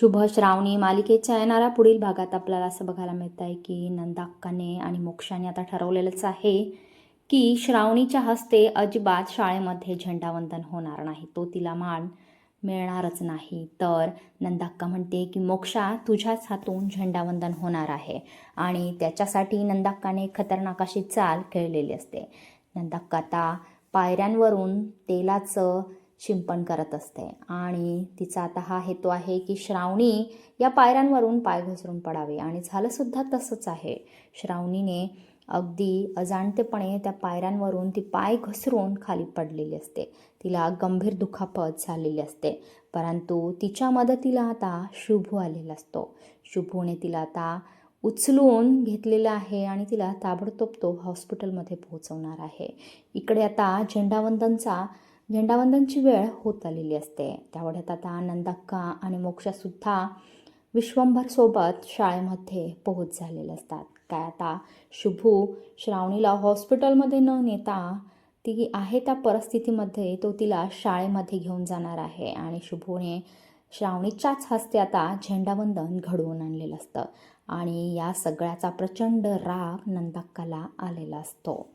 शुभ श्रावणी मालिकेच्या येणाऱ्या पुढील भागात आपल्याला असं बघायला मिळत आहे की नंदाक्काने आणि मोक्षाने आता ठरवलेलंच आहे की श्रावणीच्या हस्ते अजिबात शाळेमध्ये झेंडावंदन होणार नाही. तो तिला मान मिळणारच नाही. तर नंदाक्का म्हणते की मोक्षा तुझ्याच हातून झेंडावंदन होणार आहे. आणि त्याच्यासाठी नंदाक्काने खतरनाक अशी चाल खेळलेली असते. नंदाक्का आता पायऱ्यांवरून तेलाचं शिंपण करत असते. आणि तिचा आता हा हेतू आहे की श्रावणी या पायऱ्यांवरून पाय घसरून पडावे. आणि झालंसुद्धा तसंच आहे. श्रावणीने अगदी अजाणतेपणे त्या पायऱ्यांवरून ती पाय घसरून खाली पडलेली असते. तिला गंभीर दुखापत झालेली असते. परंतु तिच्या मदतीला आता शुभू आलेला असतो. शुभूने तिला आता उचलून घेतलेलं आहे आणि तिला ताबडतोब तो हॉस्पिटलमध्ये पोहोचवणार आहे. इकडे आता झेंडावंदनचा झेंडावंदनची वेळ होत आलेली असते. त्यावेळेत आता नंदाक्का आणि मोक्षासुद्धा विश्वंभरसोबत शाळेमध्ये पोहोच झालेले असतात. काय आता शुभू श्रावणीला हॉस्पिटलमध्ये न नेता ती आहे त्या परिस्थितीमध्ये तो तिला शाळेमध्ये घेऊन जाणार आहे आणि शुभूने श्रावणीच्याच हस्ते आता झेंडावंदन घडवून आणलेलं असतं आणि या सगळ्याचा प्रचंड राग नंदाक्काला आलेला असतो.